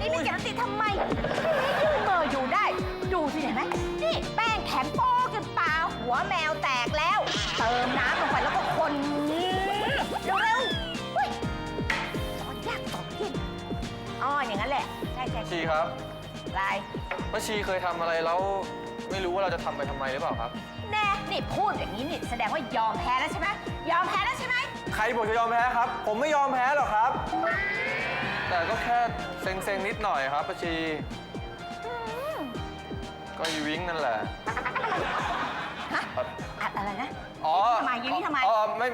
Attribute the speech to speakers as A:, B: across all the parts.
A: แกจะติดทำไมนี่ยืนเมออยู่ได้ ดูสิเห็นไหมนี่แป้งแข็งโป๊กจนตาหัวแมวแตกแล้ว เติมน้ำลงไปแล้วก็คนเร็วๆเฮ้ยสอนยากสอนเย็นอ๋ออย่างนั้นแหละ ใช่ใช่
B: ชีครับ
A: ลาย
B: ป้าชีเคยทำอะไรแล้ว ไม่รู้ว่าเราจะทำไปทำไมหรือเปล่าครับ
A: แน่นี่พูดอย่างนี้นี่แสดงว่ายอมแพ้แล้วใช่ไหมยอมแพ้แล้วใช่ไหม
B: ใครบอกจะยอมแพ้ครับ ผมไม่ยอมแพ้หรอกครับ แต่ก็แค่เซ็งๆนิดหน่อยครับป้าชี ก็ยีวิ้งนั่นแหละ
A: ฮะอัดอะไรนะ
B: อ๋อ
A: ทำไมยีวิ้งทำไม
B: อ๋อไม่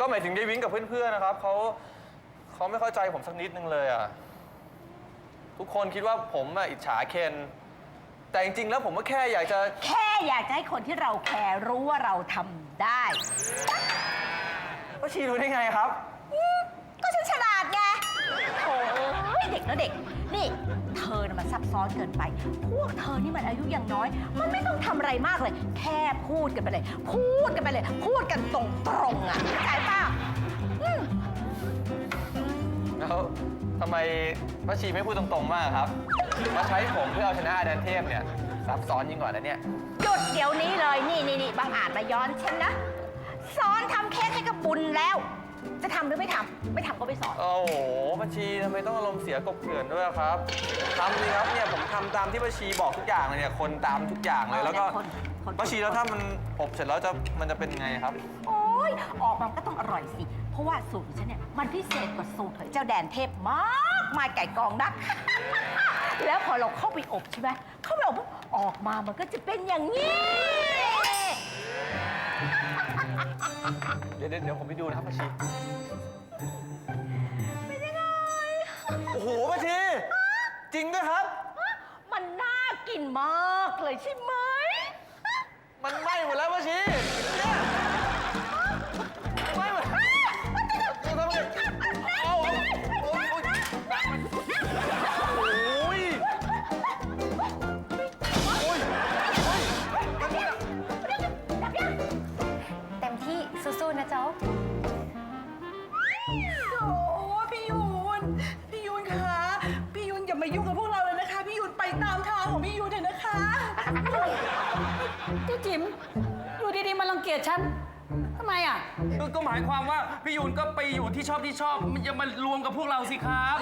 B: ก็หมายถึงยีวิ้งกับเพื่อนๆนะครับเขาเขาไม่เข้าใจผมสักนิดนึงเลยอะ ทุกคนคิดว่าผมอะอิจฉาเคน แต่จริงๆแล้วผมก็แค่อยากจะ
A: แค่อยากจะให้คนที่เราแคร์รู้ว่าเราทำได้
B: ป้าชีรู้ได้ไงครับ
A: ซับซ้อนเกินไป พวกเธอนี่มันอายุยังน้อย มันไม่ต้องทำอะไรมากเลย แค่พูดกันไปเลย พูดกันไปเลย พูดกันตรงๆอะเข้าใจป่ะอืม
B: แล้วทำไมป้าชีไม่พูดตรงๆมากครับ มาใช้ผมเพื่อเอาชนะอาดันเทพเนี่ยซับซ้อนยิ่งกว่านั้นเนี่ย
A: หยุดเดี๋ยวนี้เลย นี่นี่นี่บางอาจมาย้อนฉันนะ สอนทำเค้กให้กับบุญแล้ว จะทำหรือไม่ทำไม่ทำก็ไม่สอน
B: โอ้โหป้าชีทำไมต้องอารมณ์เสียกบเกลื่อนด้วยอะครับทำสิครับเนี่ยผมทำตามที่ป้าชีบอกทุกอย่างเลยเนี่ยคนตามทุกอย่างเลยแล้วก็
A: คนคน
B: ป้าชีแล้วถ้ามันอบเสร็จแล้วจะมันจะเป็นไงครับ
A: โอ้ยออกมาก็ต้องอร่อยสิ เพราะว่าสูตรของฉันเนี่ยมันพิเศษกว่าสูตรของเจ้าแดนเทพมากมายไก่กองนัก แล้วพอเราเข้าไปอบใช่ไหมเข้าไปอบปุ๊บออกมามันก็จะเป็นอย่างนี้
B: เดี๋ยวเดี๋ยวเดี๋ยวผมไปดูนะครับป้าชี
A: เป็นยังไง
B: โอ้โหป้าชี จริงด้วยครับ
A: มันน่ากินมากเลยใช่ไหม
B: มันไหม้หมดแล้วป้าชีเนี่ย
C: พี่
D: จิ๋มอยู่ดีๆมารังเกียจฉันทำไมอะ
E: ก็ก็หมายความว่าพี่ยูนก็ไปอยู่ที่ชอบที่ชอบมันจะมารวมกับพวกเราสิครับ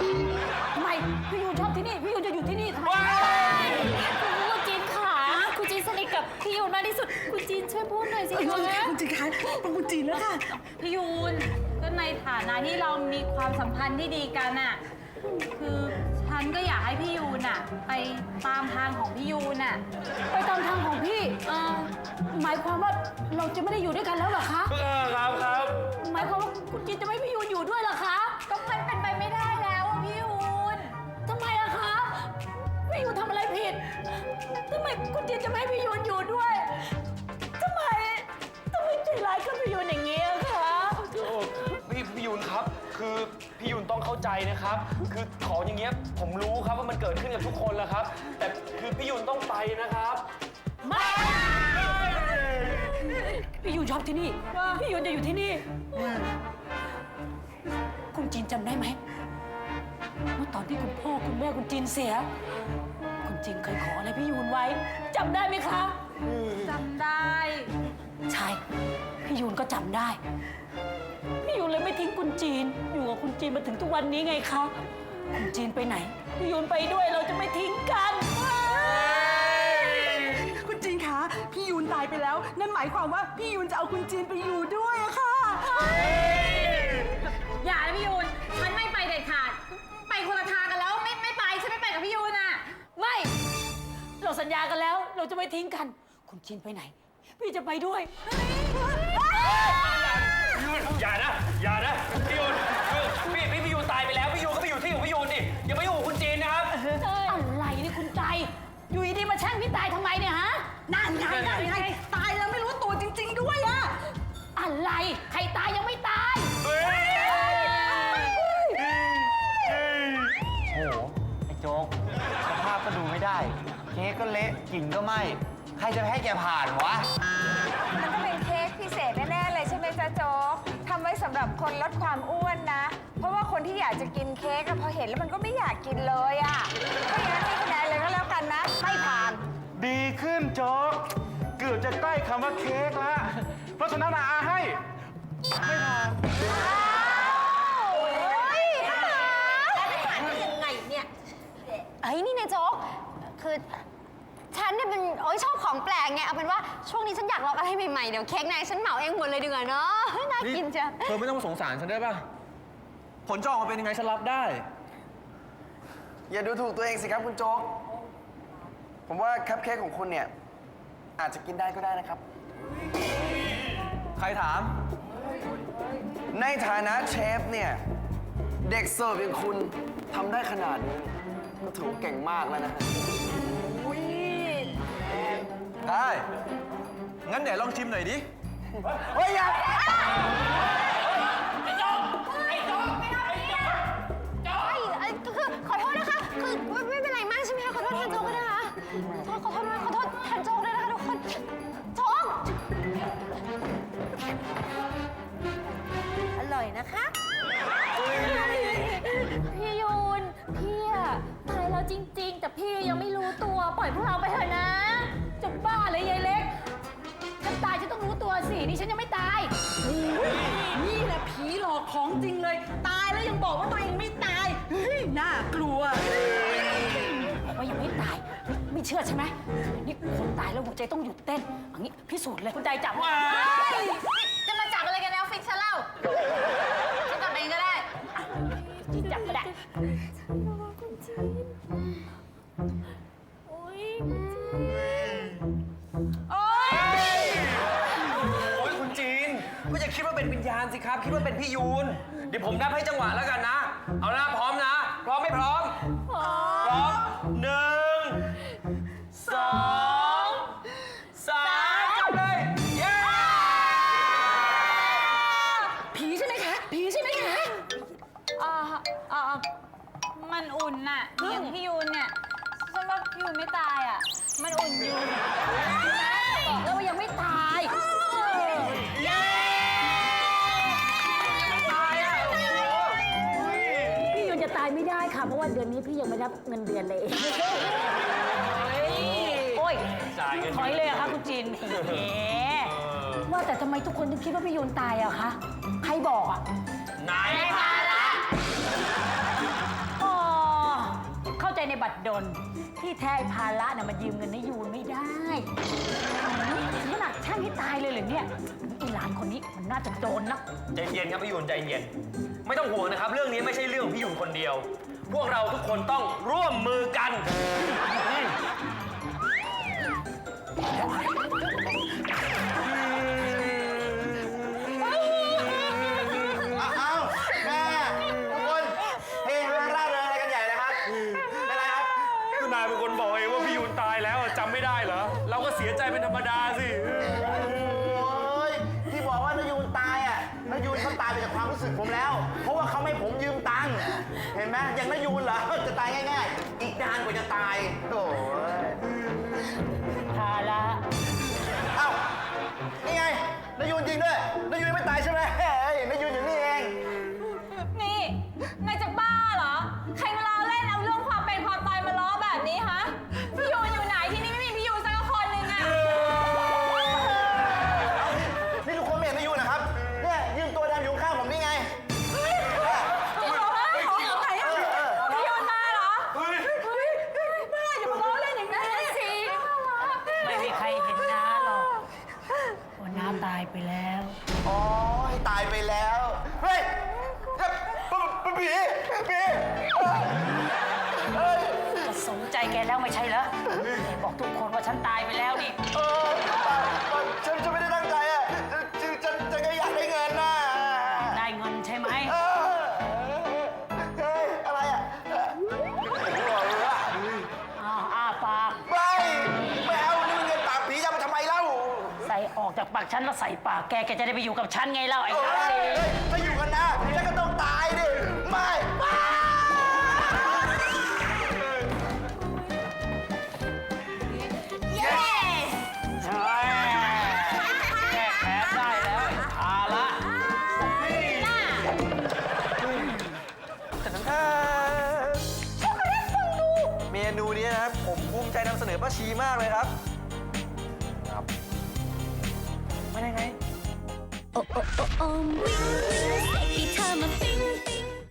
D: ทำไมพี่ยูนชอบที่นี่ พี่ยูนจะอยู่ที่นี่ทำไม
F: คุณจีนค่ะคุณจีนสนิทกับพี่ยูนมากที่สุด คุณจีนช่วยพูดหน่อยสิ
C: คุณ
F: คะ
C: จีนคะคุณจีนคะเป็นคุณจีนแล้วค่ะ
D: พี่ยูนก็ในฐานะที่เรามีความสัมพันธ์ที่ดีกันอะ คือ ฉันก็อยากให้พี่ยูนอะไปตามทางของพี่ยูนอะไปตามทางของพี่ เออหมายความว่าเราจะไม่ได้อยู่ด้วยกันแล้วเหรอคะ
E: เออครับครับ
D: หมายความว่าคุณจีนจะไม่ให้พี่ยูนอยู่ด้วยเหรอคะ
F: ก็มันเป็นไปไม่ได้แล้วอะพี่ยูน
D: ทำไมอะคะ พี่ยูนทำอะไรผิดทำไมคุณจีนจะไม่ให้พี่ยูนอยู่ด้วย ใจนะค
E: รับ คือของอย่างเงี้ยผมรู้ครับว่ามันเกิดขึ้นกับทุกคนแล้วครับ แต่คือพี่ยูนต้องไปนะครับ
D: ไม่พี่ยูนชอบที่นี่ พี่ยูนจะอยู่ที่นี่คุณจีนจำได้ไหมเมื่อตอนที่คุณพ่อคุณแม่คุณจีนเสีย คุณจีนเคยขออะไรพี่ยูนไว้จำได้ไหมคะ
F: จำได้
D: ใช่ พี่ยูนก็จำได้ คุณจีนมาถึงทุกวันนี้ไงคะ คุณจีนไปไหนพี่ยูนไปด้วยเราจะไม่ทิ้งกัน
C: คุณจีนคะ พี่ยูนตายไปแล้ว นั่นหมายความว่าพี่ยูนจะเอาคุณจีนไปอยู่ด้วยอะค่ะ
F: อย่าเลยพี่ยูนฉันไม่ไปเด็ดขาด ไปคนละทางกันแล้วไม่ไม่ไปฉันไม่ไปกับพี่ยูนอะ
D: ไม่ เราสัญญากันแล้ว เราจะไม่ทิ้งกัน คุณจีนไปไหน พี่จะไปด้วย
E: อย่านะ อย่านะพี่ยูนคือ พี่พี่พี่ยูนตายไปแล้วพี่ยูนก็ไปอยู่ที่ของพี่ยูนดิอย่าไปอยู่กับคุณจีนนะครับ
D: อะไรนี่คุณใจอยู่ดีๆมาแช่งพี่ตายทำไมเนี่ยฮะ
C: นั่นไงนั่นไงตายแล้วไม่รู้ตัวจริง ๆ ด้วยอะ
D: อะไร ใครตายยังไม่ตาย
B: โอ้โหไอ้โจ๊กสภาพก็ดูไม่ได้ เค้กก็เละกลิ่นก็ไหม้ใครจะให้แกผ่านวะ
G: มันก็เป็นเค้กพิเศษแน่ ๆ เลยใช่ไหมจ๊ะโจ๊กทำไว้สำหรับคนลดความอ้วน อยากจะจะกินเค้กอะพอเห็นแล้วมันก็ไม่อยากกินเลยอะก็อย่างนั้นให้คะแนนเลยก็แล้วกันนะ ไม่ผ่าน
E: ดีขึ้นโจ๊กเกือบจะใกล้คำว่าเค้กละเพราะฉะนั้นอาให้ ไม่ผ่าน
A: ยังไงเนี่ย
F: เฮ้ยนี่นายโจ๊กคือ ฉันเนี่ยเป็นโอ้ยชอบของแปลกไง เอาเป็นว่าช่วงนี้ฉันอยากลองอะไรใหม่ๆ เดี๋ยวเค้กนายฉันเหมาเองหมดเลยดีกว่าเนาะเฮ้ยน่ากินจ้ะ
B: เธอไม่ต้องมาสงสารฉันได้ป่ะ ผลจะออกมาเป็นยังไงฉันรับได้
H: อย่าดูถูกตัวเองสิครับคุณโจ๊ก ผมว่าคัพเค้กของคุณเนี่ย อาจจะกินได้ก็ได้นะครับ
B: ใครถาม
H: ในฐานะเชฟเนี่ย เด็กเสิร์ฟอย่างคุณทำได้ขนาดนี้ก็ถือว่าเก่งมากแล้วนะ
B: ได้ งั้นเดี๋ยวลองชิมหน่อยดิ
H: เฮ้ยอย่า
F: ตายแล้วจริง ๆ แต่พี่ยังไม่รู้ตัว ปล่อยพวกเราไปเถอะนะ
D: จะบ้าเลยยายเล็กฉันตายฉันต้องรู้ตัวสิ นี่ฉันยังไม่ตาย
C: นี่แหละผีหลอกของจริงเลย ตายแล้วยังบอกว่าตัวเองไม่ตายเฮ้ยน่ากลัว
D: บอกว่ายังไม่ตายไม่เชื่อใช่ไหมนี่คนตายแล้วหัวใจต้องหยุดเต้นเอย่างนี้พิสูจน์เลยคุณใจจับว่า
F: จะมาจับอะไรกันในออฟฟิศฉันเล่า อ
E: ย่าคิดว่าเป็นวิญญาณสิครับ คิดว่าเป็นพี่ยูน เดี๋ยวผมนับให้จังหวะแล้วกันนะ เอานะพร้อมนะ พร้อมไม่พร้อม พร้อมหนึ่งสองสามจับเลย เย้
C: ผีใช่ไหมคะ ผีใช่ไหมคะ
D: อ่าอ่ามันอุ่นน่ะอย่างพี่ยูนเนี่ยฉันว่าพี่ยูนไม่ตายอะ มันอุ่นอยู่
A: บอกแล้วว่ายังไม่ตาย
D: พี่ ไม่ได้ค่ะ เพราะว่าเดือนนี้พี่ยังไม่รับเงินเดือนเลย โอ้ย
E: จ่ายเงิน
D: ถอยเลยเหรอะคะคุณจินแหมว่าแต่ทำไมทุกคนถึงคิดว่าพี่ยูนตายอะคะ ใครบอกอะ
E: นาย
D: อ๋อเข้าใจในบัตรดลที่แท้ไอ้ภาระน่ะมันยืมเงินให้ยูนไม่ได้ถึงขนาดช่างให้ตายเลยเหรอเนี่ยอีหลานคนนี้มันน่าจะโดนนะ
E: ใจเย็นครับพี่ยูนใจเย็น ไม่ต้องห่วงนะครับ เรื่องนี้ไม่ใช่เรื่องของพี่ยูนคนเดียว พวกเราทุกคนต้องร่วมมือกันอืม
H: อ้าวแม่ทุกคนเฮฮาร่าเริงอะไรกันใหญ่เลยครับเป็นไรครับ
E: คือนายเป็นคนบอกเองว่าพี่ยูนตายแล้วอะจำไม่ได้เหรอ เราก็เสียใจเป็นธรรมดาสิ
H: โอ้ยที่บอกว่านายูนตายอะนายูนเขาตายไปจากความรู้สึกผมแล้ว ยังไมอย่างนายูนเหรอ จะตายง่ายๆ อีกนานกว่าจะตาย
D: ก็สมใจแกแล้วไม่ใช่เหรอบอกทุกคนว่าฉันตายไปแล้วนี่
H: เออฉันฉันไม่ได้ตั้งใจอะฉันฉันฉันก็อยากได้เงินน่ะ
D: ได้เงินใช่ไหม
H: เออเฮ้ยอะไรอะ
D: อ้าวอ้าปาก
H: ไม่ไม่เอานี่มันเงินปากผีจะเอามาทำไมเล่า
D: ใส่ออกจากปากฉันแล้วใส่ปากแก แกจะได้ไปอยู่กับฉันไงเล่าไอ้
H: เอ้
D: น้าเลย
H: ยถ้าอยู่กันนะฉันก็ต้อง
E: ชีมา
B: กเลยครับ ครับมาได้ไง
I: โอ้โอ้โอ้โอ้วิ่งวิ่งให้เธอมาปิ้ง